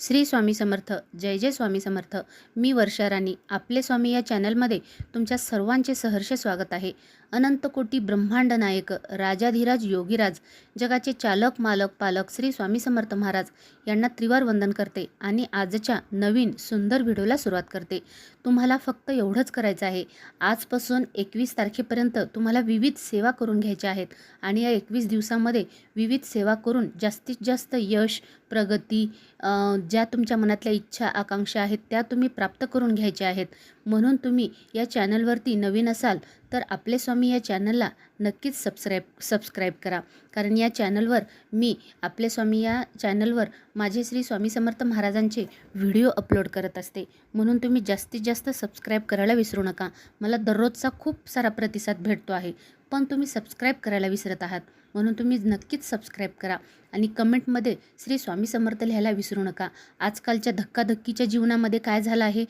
श्री स्वामी समर्थ जय जय स्वामी समर्थ. मी वर्षा राणी आपले स्वामी या चॅनलमध्ये तुमच्या सर्वांचे सहर्ष स्वागत आहे. अनंत कोटी ब्रह्मांड नायक राजाधिराज योगीराज जगाचे चालक मालक पालक श्री स्वामी समर्थ महाराज यांना त्रिवार वंदन करते आणि आजच्या नवीन सुंदर व्हिडिओला सुरुवात करते. तुम्हाला फक्त एवढंच करायचं आहे. आजपासून एकवीस तारखेपर्यंत तुम्हाला विविध सेवा करून घ्यायच्या आहेत आणि या एकवीस दिवसामध्ये विविध सेवा करून जास्तीत जास्त यश प्रगती ज्या तुमच्या मनातल्या इच्छा आकांक्षा आहेत त्या तुम्ही प्राप्त करून घ्यायच्या आहेत. म्हणून तुम्ही या चॅनलवरती नवीन असाल तर आपले स्वामी या चॅनलला नक्कीच सबस्क्राईब सबस्क्राईब करा. कारण या चॅनलवर मी आपले स्वामी या चॅनलवर माझे श्री स्वामी समर्थ महाराजांचे व्हिडिओ अपलोड करत असते. म्हणून तुम्ही जास्तीत जास्त सबस्क्राईब करायला विसरू नका. मला दररोजचा खूप सारा प्रतिसाद भेटतो आहे. पण तुम्ही सबस्क्राईब करायला विसरत आहात. म्हणून तुम्ही नक्कीच सबस्क्राईब करा. आणि कमेंटमध्ये श्री स्वामी समर्थ लिहायला विसरू नका. आजकालच्या धक्काधक्कीच्या जीवनामध्ये काय झालं आहे?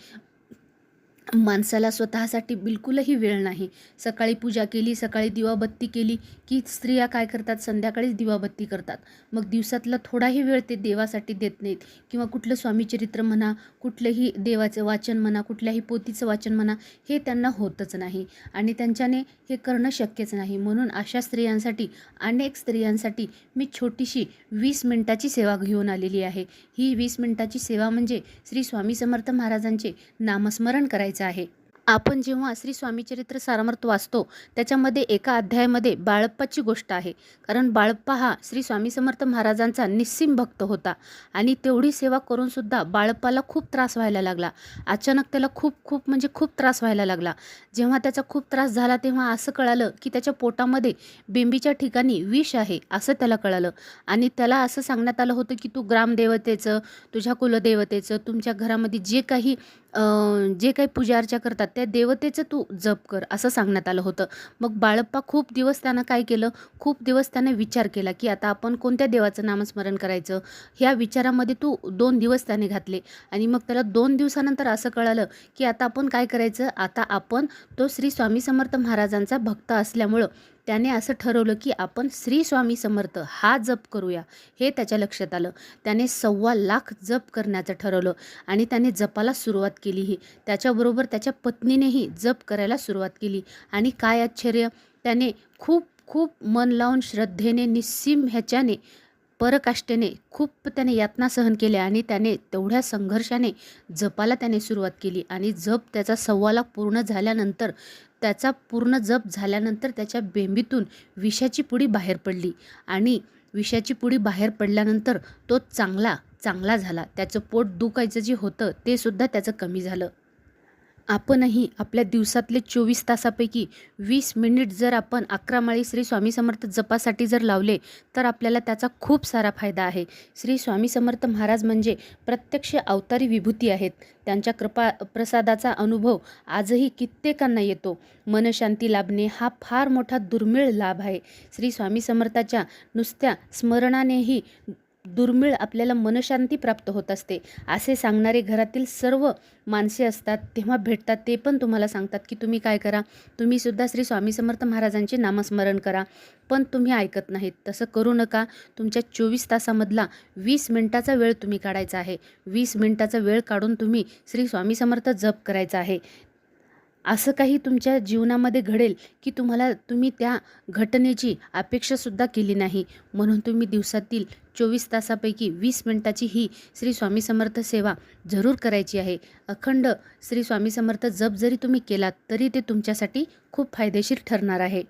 माणसाला स्वतःसाठी बिलकुलही वेळ नाही. सकाळी पूजा केली सकाळी दिवाबत्ती केली की स्त्रिया काय करतात? संध्याकाळीच दिवाबत्ती करतात. मग दिवसातला थोडाही वेळ ते देवासाठी देत नाहीत. किंवा कुठलं स्वामीचरित्र म्हणा कुठलंही देवाचं वाचन म्हणा कुठल्याही पोतीचं वाचन म्हणा हे त्यांना होतच नाही. आणि त्यांच्याने हे करणं शक्यच नाही. म्हणून अशा स्त्रियांसाठी अनेक स्त्रियांसाठी मी छोटीशी वीस मिनिटाची सेवा घेऊन आलेली आहे. ही वीस मिनिटाची सेवा म्हणजे श्री स्वामी समर्थ महाराजांचे नामस्मरण करायचं आहे. आपण जेव्हा श्री स्वामीचरित्र सारमर्थ वाचतो त्याच्यामध्ये एका अध्यायामध्ये बाळप्पाची गोष्ट आहे. कारण बाळप्पा हा श्री स्वामी समर्थ महाराजांचा निस्सिम भक्त होता आणि तेवढी सेवा करूनसुद्धा बाळप्पाला खूप त्रास व्हायला लागला. अचानक त्याला खूप खूप म्हणजे खूप त्रास व्हायला लागला. जेव्हा त्याचा खूप त्रास झाला तेव्हा असं कळालं की त्याच्या पोटामध्ये बिंबीच्या ठिकाणी विष आहे असं त्याला कळालं. आणि त्याला असं सांगण्यात आलं होतं की तू ग्रामदेवतेचं तुझ्या कुलदेवतेचं तुमच्या घरामध्ये जे काही जे काही पूजा अर्चा करतात त्या देवतेचं तू जप कर असं सांगण्यात आलं होतं. मग बाळप्पा खूप दिवस त्यानं काय केलं? खूप दिवस त्याने विचार केला की आता आपण कोणत्या देवाचं नामस्मरण करायचं? ह्या विचारामध्ये तू दोन दिवस त्याने घातले. आणि मग त्याला दोन दिवसानंतर असं कळालं की आता आपण काय करायचं? आता आपण तो श्री स्वामी समर्थ महाराजांचा भक्त असल्यामुळं त्याने असं ठरवलं की आपण श्री स्वामी समर्थ हा जप करूया हे त्याच्या लक्षात आलं. त्याने सव्वा लाख जप करण्याचं ठरवलं आणि त्याने जपाला सुरुवात केली ही त्याच्याबरोबर त्याच्या पत्नीनेही जप करायला सुरुवात केली. आणि काय आश्चर्य त्याने खूप खूप मन लावून श्रद्धेने निस्सीम ह्याच्याने परकाष्ठेने खूप त्याने यातना सहन केल्या आणि त्याने तेवढ्या संघर्षाने जपाला त्याने सुरुवात केली. आणि जप त्याचा सव्वा लाख पूर्ण झाल्यानंतर त्याचा पूर्ण जप झाल्यानंतर त्याच्या बेंबीतून विषाची पुडी बाहेर पडली. आणि विषाची पुडी बाहेर पडल्यानंतर तो चांगला चांगला झाला. त्याचं पोट दुखायचं जे होतं ते सुद्धा त्याचं कमी झालं. आपणही आपल्या दिवसातले चोवीस तासापैकी वीस मिनिट जर आपण अकरा माळी श्री स्वामी समर्थ जपासाठी जर लावले तर आपल्याला त्याचा खूप सारा फायदा आहे. श्री स्वामी समर्थ महाराज म्हणजे प्रत्यक्ष अवतारी विभूती आहेत. त्यांच्या कृपा प्रसादाचा अनुभव आजही कित्येकांना येतो. मनशांती लाभणे हा फार मोठा दुर्मिळ लाभ आहे. श्री स्वामी समर्थाच्या नुसत्या स्मरणानेही दुर्मिळ आपल्याला मनशांती प्राप्त होत असते. असे सांगणारे घरातील सर्व माणसे असतात तेव्हा भेटतात. ते पण तुम्हाला सांगतात की तुम्ही काय करा? तुम्हीसुद्धा श्री स्वामी समर्थ महाराजांचे नामस्मरण करा. पण तुम्ही ऐकत नाहीत. तसं करू नका. तुमच्या चोवीस तासामधला वीस मिनटाचा वेळ तुम्ही काढायचा आहे. वीस मिनटाचा वेळ काढून तुम्ही श्री स्वामी समर्थ जप करायचा आहे. असं काही तुमच्या जीवनामध्ये घडेल की तुम्हाला तुम्ही त्या घटनेची अपेक्षासुद्धा केली नाही. म्हणून तुम्ही दिवसातील चोवीस तासापैकी वीस मिनटाची ही श्री स्वामी समर्थ सेवा जरूर करायची आहे. अखंड श्री स्वामी समर्थ जप जरी तुम्ही केलात तरी ते तुमच्यासाठी खूप फायदेशीर ठरणार आहे.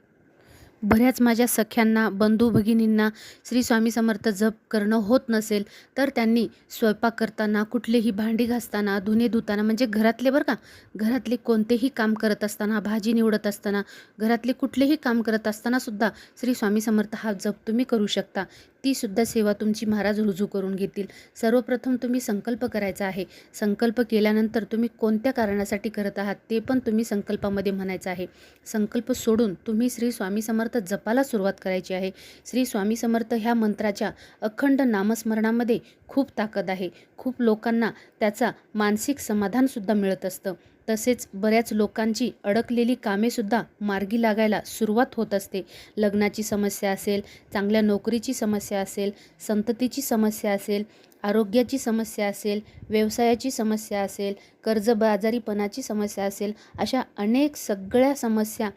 बऱ्याच माझ्या सख्यांना बंधू भगिनींना श्री स्वामी समर्थ जप करणं होत नसेल तर त्यांनी स्वयंपाक करताना कुठलेही भांडी घासताना धुणे धुताना म्हणजे घरातले बरं का घरातले कोणतेही काम करत असताना भाजी निवडत असताना घरातले कुठलेही काम करत असताना सुद्धा श्री स्वामी समर्थ हा जप तुम्ही करू शकता. ती सुद्धा सेवा तुमची महाराज रुजू करून घेतील. सर्वप्रथम तुम्ही संकल्प करायचा आहे. संकल्प केल्यानंतर तुम्ही कोणत्या कारणासाठी करत आहात ते पण तुम्ही संकल्पामध्ये म्हणायचं आहे. संकल्प सोडून तुम्ही श्री स्वामी समर्थ जपाला सुरुवात करायची आहे. श्री स्वामी समर्थ ह्या मंत्राच्या अखंड नामस्मरणामध्ये खूप ताकद आहे. खूप लोकांना त्याचा मानसिक समाधानसुद्धा मिळत असतं. तसेच बऱ्याच लोकांची अडकलेली कामेसुद्धा मार्गी लागायला सुरुवात होत असते. लग्नाची समस्या असेल चांगल्या नोकरीची समस्या असेल संततीची समस्या असेल आरोग्याची समस्या असेल व्यवसायाची समस्या असेल कर्जबाजारीपणाची समस्या असेल अशा अनेक सगळ्या समस्या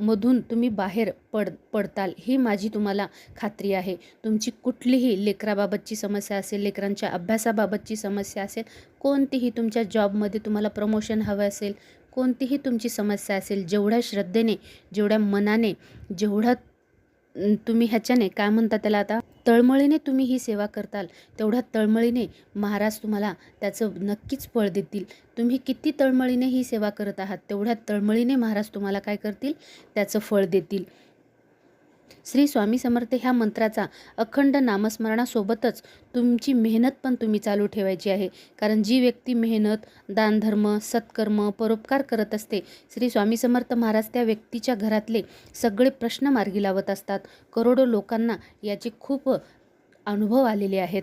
मधून तुम्ही बाहेर पड पडताल. ही माझी तुम्हाला खात्री आहे. तुमची कुठलीही लेकराबाबतची समस्या असेल लेकरांच्या अभ्यासाबाबतची समस्या असेल कोणतीही तुमच्या जॉबमध्ये तुम्हाला प्रमोशन हवं असेल कोणतीही तुमची समस्या असेल जेवढ्या श्रद्धेने जेवढ्या मनाने जेवढ्या तुम्ही ह्याच्याने काय म्हणता त्याला आता? तळमळीने तुम्ही ही सेवा करताल तेवढ्या तळमळीने महाराज तुम्हाला त्याचं नक्कीच फळ देतील. तुम्ही किती तळमळीने ही सेवा करत आहात तेवढ्या तळमळीने महाराज तुम्हाला काय करतील? त्याचं फळ देतील. श्री स्वामी समर्थ ह्या मंत्राचा अखंड नामस्मरणासोबतच तुमची मेहनत पण तुम्ही चालू ठेवायची आहे. कारण जी व्यक्ती मेहनत दानधर्म सत्कर्म परोपकार करत असते श्री स्वामी समर्थ महाराज त्या व्यक्तीच्या घरातले सगळे प्रश्न मार्गी लावत असतात. करोडो लोकांना याचे खूप अनुभव आलेले आहेत.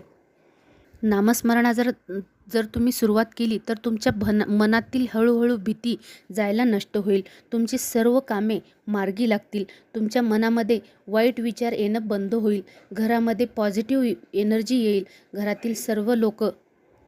नामस्मरणा जर जर तुम्ही सुरुवात केली तर तुमच्या भन मनातील हळूहळू भीती जायला नष्ट होईल. तुमची सर्व कामे मार्गी लागतील. तुमच्या मनामध्ये वाईट विचार येणं बंद होईल. घरामध्ये पॉझिटिव्ह एनर्जी येईल. घरातील सर्व लोक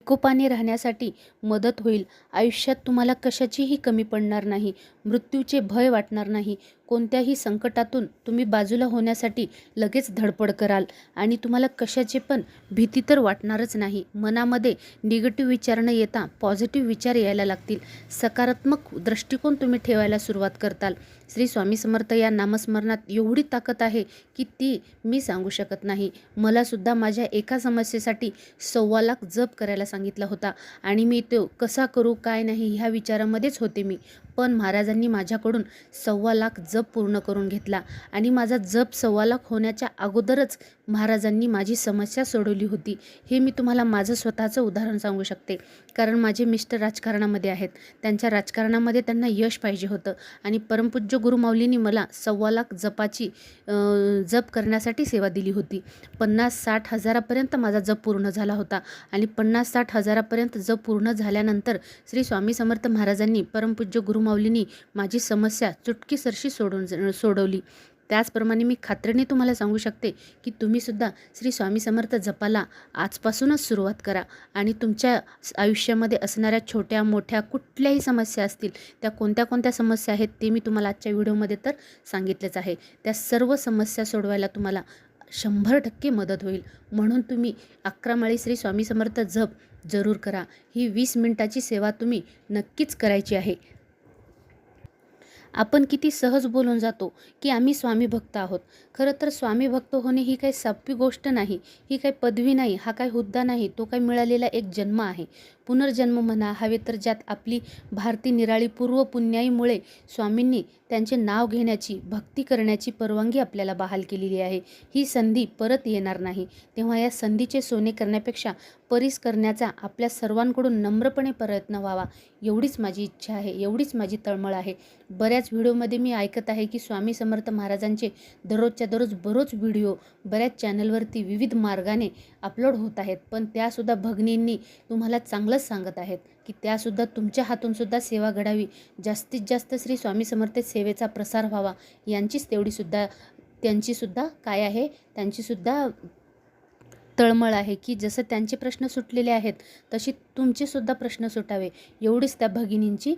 एकोपाने राहण्यासाठी मदत होईल. आयुष्यात तुम्हाला कशाचीही कमी पडणार नाही. मृत्यूचे भय वाटणार नाही. कोणत्याही संकटातून तुम्ही बाजूला होण्यासाठी लगेच धडपड कराल. आणि तुम्हाला कशाचे पण भीती तर वाटणारच नाही. मनामध्ये निगेटिव्ह विचार न येता पॉझिटिव्ह विचार यायला लागतील. सकारात्मक दृष्टिकोन तुम्ही ठेवायला सुरुवात करताल. श्री स्वामी समर्थ या नामस्मरणात एवढी ताकद आहे की ती मी सांगू शकत नाही. मला सुद्धा माझ्या एका समस्येसाठी सव्वा लाख जप करायला सांगितला होता. आणि मी तो कसा करू काय नाही ह्या विचारामध्येच होते मी. पण महाराजांनी माझ्याकडून सव्वा लाख जप पूर्ण करून घेतला आणि माझा जप सव्वा लाख होण्याच्या अगोदरच महाराजांनी माझी समस्या सोडवली होती. हे मी तुम्हाला माझं स्वतःचं उदाहरण सांगू शकते. कारण माझे मिस्टर राजकारणामध्ये आहेत. त्यांच्या राजकारणामध्ये त्यांना यश पाहिजे होतं. आणि परमपूज्य गुरुमाऊलींनी मला सव्वा लाख जपाची जप करण्यासाठी सेवा दिली होती. पन्नास साठ हजारापर्यंत माझा जप पूर्ण झाला होता. आणि पन्नास साठ हजारापर्यंत जप पूर्ण झाल्यानंतर श्री स्वामी समर्थ महाराजांनी परमपूज्य माऊलींनी माझी समस्या चुटकीसरशी सोडून सोडवली. त्याचप्रमाणे मी खात्रीने तुम्हाला सांगू शकते की तुम्हीसुद्धा श्री स्वामी समर्थ जपाला आजपासूनच सुरुवात करा आणि तुमच्या आयुष्यामध्ये असणाऱ्या छोट्या मोठ्या कुठल्याही समस्या असतील त्या कोणत्या कोणत्या समस्या आहेत ते मी तुम्हाला आजच्या व्हिडिओमध्ये तर सांगितलेच आहे. त्या सर्व समस्या सोडवायला तुम्हाला शंभर टक्के मदत होईल. म्हणून तुम्ही अकरा माळी श्री स्वामी समर्थ जप जरूर करा. ही वीस मिनिटाची सेवा तुम्ही नक्कीच करायची आहे. आपण किती सहज बोलून जातो की आम्ही स्वामी भक्त आहोत. खरं तर स्वामी भक्त होणे ही काही सोपी गोष्ट नाही ही काही पदवी नाही हा काही हुद्दा नाही तो काही मिळालेला एक जन्म आहे. पुनर्जन्म म्हणा हवे तर ज्यात आपली भारती निराळी पूर्व पुण्याईमुळे स्वामींनी त्यांचे नाव घेण्याची भक्ती करण्याची परवानगी आपल्याला बहाल केलेली आहे. ही संधी परत येणार नाही. तेव्हा या संधीचे सोने करण्यापेक्षा परीस करण्याचा आपल्या सर्वांकडून नम्रपणे प्रयत्न व्हावा एवढीच माझी इच्छा आहे एवढीच माझी तळमळ आहे. बऱ्याच व्हिडिओमध्ये मी ऐकत आहे की स्वामी समर्थ महाराजांचे दररोजच्या दररोज बरोच व्हिडिओ बऱ्याच चॅनलवरती विविध मार्गाने अपलोड होत आहेत. पण त्यासुद्धा भगिनींनी तुम्हाला चांगलं दिवस सांगत आहेत की त्यासुद्धा तुमच्या हातूनसुद्धा सेवा घडावी. जास्तीत जास्त श्री स्वामी समर्थ सेवेचा प्रसार व्हावा. यांचीच तेवढीसुद्धा त्यांचीसुद्धा काय आहे? त्यांचीसुद्धा तळमळ आहे की जसं त्यांचे प्रश्न सुटलेले आहेत तशी तुमचेसुद्धा प्रश्न सुटावे. एवढीच त्या भगिनींची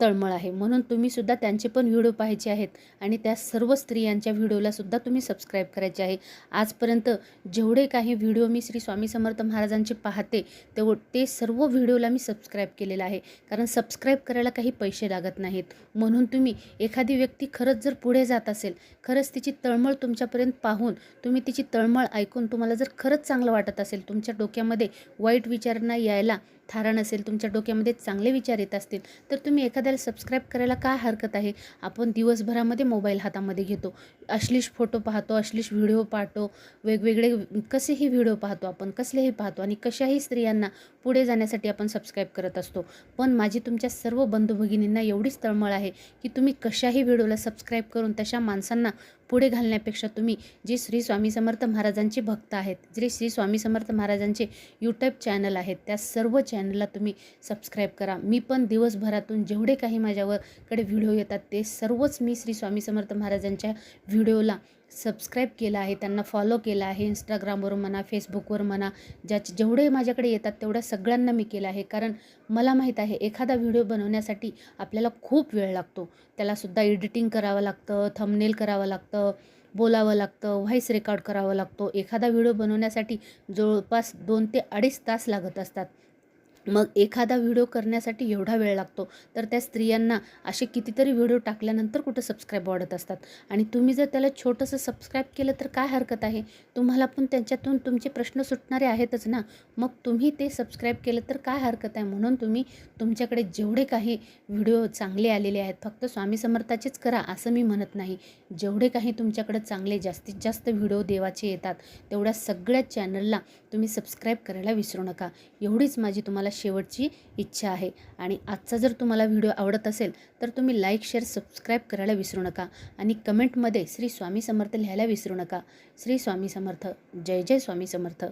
तळमळ आहे. म्हणून तुम्हीसुद्धा त्यांचे पण व्हिडिओ पाहायचे आहेत आणि त्या सर्व स्त्रियांच्या व्हिडिओलासुद्धा तुम्ही सबस्क्राईब करायचे आहे. आजपर्यंत जेवढे काही व्हिडिओ मी श्री स्वामी समर्थ महाराजांचे पाहते तेव ते सर्व व्हिडिओला मी सबस्क्राईब केलेलं आहे. कारण सबस्क्राईब करायला काही पैसे लागत नाहीत. म्हणून तुम्ही एखादी व्यक्ती खरंच जर पुढे जात असेल खरंच तिची तळमळ तुमच्यापर्यंत पाहून तुम्ही तिची तळमळ ऐकून तुम्हाला जर खरंच चांगलं वाटत असेल. तुमच्या डोक्यामध्ये वाईट विचार यायला. थारा नसेल तुमच्या डोक्यामध्ये चांगले विचार येत असतील तर तुम्ही एखाद्याला सबस्क्राईब करायला काय हरकत आहे? आपण दिवसभरामध्ये मोबाईल हातामध्ये घेतो. अश्लीष फोटो पाहतो अश्लीष व्हिडिओ पाहतो वेगवेगळे कसेही व्हिडिओ पाहतो आपण कसलेही पाहतो आणि कशाही स्त्रियांना पुढे जाण्यासाठी आपण सबस्क्राईब करत असतो. पण माझी तुमच्या सर्व बंधू भगिनींना एवढीच तळमळ आहे की तुम्ही कशाही व्हिडिओला सबस्क्राईब करून तशा माणसांना पुढे घालण्यापेक्षा तुम्ही जे श्री स्वामी समर्थ महाराजांचे भक्त आहेत जे श्री स्वामी समर्थ महाराजांचे यूट्यूब चॅनल आहेत त्या सर्व चॅनलला तुम्ही सबस्क्राईब करा. मी पण दिवसभरातून जेवढे काही माझ्यावरकडे व्हिडिओ येतात ते सर्वच मी श्री स्वामी समर्थ महाराजांच्या व्हिडिओला सबस्क्राईब केलं आहे. त्यांना फॉलो केलं आहे. इंस्टाग्रामवर म्हणा फेसबुकवर म्हणा ज्याचे जेवढे माझ्याकडे येतात तेवढ्या सगळ्यांना मी केलं आहे. कारण मला माहीत आहे एखादा व्हिडिओ बनवण्यासाठी आपल्याला खूप वेळ लागतो. त्यालासुद्धा एडिटिंग करावं लागतं थंबनेल करावं लागतं बोलावं लागतं व्हॉईस रेकॉर्ड करावं लागतो. एखादा व्हिडिओ बनवण्यासाठी जवळपास दोन ते अडीच तास लागत असतात. मग एखादा व्हिडिओ करण्यासाठी एवढा वेळ लागतो. तर त्या स्त्रियांना असे कितीतरी व्हिडिओ टाकल्यानंतर कुठं सबस्क्राईब वाढत असतात. आणि तुम्ही जर त्याला छोटंसं सबस्क्राईब केलं तर काय हरकत आहे? तुम्हाला पण त्यांच्यातून तुमचे प्रश्न सुटणारे आहेतच ना? मग तुम्ही ते सबस्क्राईब केलं तर काय हरकत आहे? म्हणून तुम्ही तुमच्याकडे जेवढे काही व्हिडिओ चांगले आलेले आहेत फक्त स्वामी समर्थाचेच करा असं मी म्हणत नाही. जेवढे काही तुमच्याकडे चांगले जास्तीत जास्त व्हिडिओ देवाचे येतात तेवढ्या सगळ्या चॅनलला तुम्ही सबस्क्राईब करायला विसरू नका. एवढीच माझी तुम्हाला तुम्हाला शेवटची इच्छा आहे. आणि आजचा जर तुम्हाला व्हिडिओ आवडत असेल तर तुम्ही लाईक शेअर सबस्क्राईब करायला विसरू नका. आणि कमेंटमध्ये श्री स्वामी समर्थ लिहायला विसरू नका. श्री स्वामी समर्थ. जय जय स्वामी समर्थ.